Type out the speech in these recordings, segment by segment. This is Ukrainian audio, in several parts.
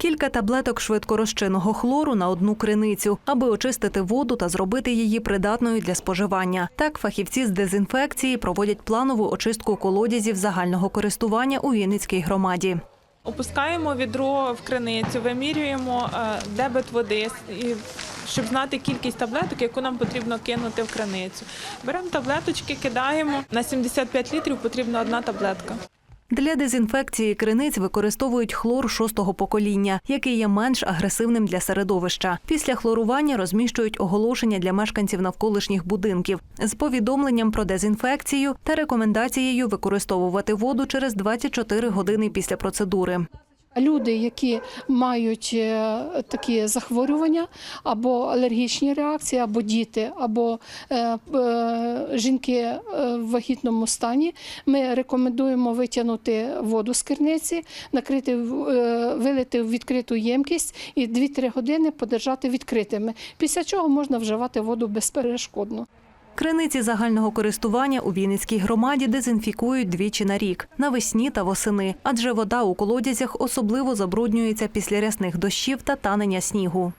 Кілька таблеток швидкорозчинного хлору на одну криницю, аби очистити воду та зробити її придатною для споживання. Так, фахівці з дезінфекції проводять планову очистку колодязів загального користування у Вінницькій громаді. Опускаємо відро в криницю, вимірюємо е, дебет води, щоб знати кількість таблеток, яку нам потрібно кинути в криницю. Беремо таблеточки, кидаємо. На 75 літрів потрібна одна таблетка. Для дезінфекції криниць використовують хлор шостого покоління, який є менш агресивним для середовища. Після хлорування розміщують оголошення для мешканців навколишніх будинків з повідомленням про дезінфекцію та рекомендацією використовувати воду через 24 години після процедури. Люди, які мають е, такі захворювання або алергічні реакції, або діти, або е, е, жінки в вагітному стані, ми рекомендуємо витягнути воду з керниці, накрити, вилити в відкриту ємкість і 2-3 години подержати відкритими. Після чого можна вживати воду безперешкодно. Криниці загального користування у Вінницькій громаді дезінфікують двічі на рік навесні та восени, адже вода у колодязях особливо забруднюється після рясних дощів та танення снігу.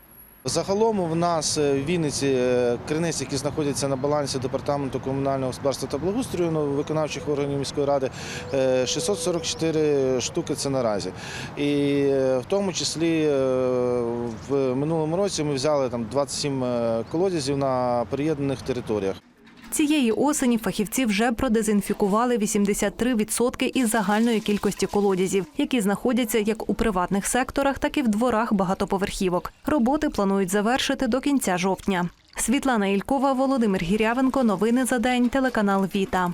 Загалом в нас е, в Вінниці е, криниць, які знаходяться на балансі департаменту комунального господарства та благоустрою ну, виконавчих органів міської ради, е, 644 штуки це наразі. І е, в тому числі е, в минулому році ми взяли там 27 е, колодязів на приєднаних територіях. Цієї осені фахівці вже продезінфікували 83% із загальної кількості колодязів, які знаходяться як у приватних секторах, так і в дворах багатоповерхівок. Роботи планують завершити до кінця жовтня. Світлана Ількова, Володимир Гірявенко. Новини за день. Телеканал Віта.